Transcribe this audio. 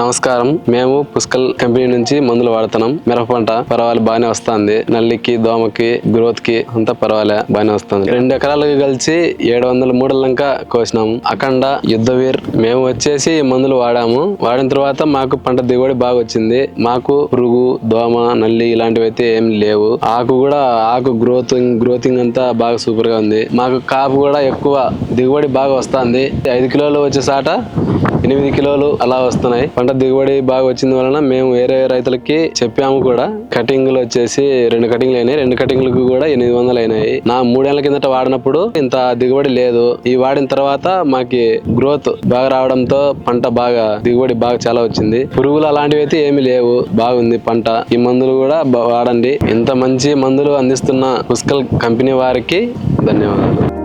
నమస్కారం. మేము పుష్కల్ కంపెనీ నుంచి మందులు వాడుతున్నాం. మిరప పంట పర్వాలేదు బాగానే వస్తుంది. నల్లికి దోమకి గ్రోత్కి అంతా పర్వాలే బాగానే వస్తుంది. రెండు ఎకరాలకు కలిసి ఏడు వందల మూడలంక కోసినాము అఖండ యుద్ధవీర్ మేము వచ్చేసి మందులు వాడాము. వాడిన తర్వాత మాకు పంట దిగుబడి బాగా వచ్చింది. మాకు పురుగు దోమ నల్లి ఇలాంటివి అయితే ఏం లేవు. ఆకు కూడా ఆకు గ్రోతింగ్ గ్రోతింగ్ అంతా బాగా సూపర్గా ఉంది. మాకు కాపు కూడా ఎక్కువ దిగుబడి బాగా వస్తుంది. ఐదు కిలోలు వచ్చే సాట ఎనిమిది కిలోలు అలా వస్తున్నాయి. పంట దిగుబడి బాగా వచ్చింది వలన మేము వేరే రైతులకి చెప్పాము కూడా. కటింగ్లు వచ్చేసి రెండు కటింగ్లు అయినాయి. రెండు కటింగ్లకు కూడా ఎనిమిది వందలు అయినాయి. నా మూడేళ్ళ కిందట వాడినప్పుడు ఇంత దిగుబడి లేదు. ఈ వాడిన తర్వాత మాకి గ్రోత్ బాగా రావడంతో పంట బాగా దిగుబడి బాగా చాలా వచ్చింది. పురుగులు అలాంటివి అయితే ఏమీ లేవు. బాగుంది పంట. ఈ మందులు కూడా వాడండి. ఇంత మంచి మందులు అందిస్తున్న పుష్కల్ కంపెనీ వారికి ధన్యవాదాలు.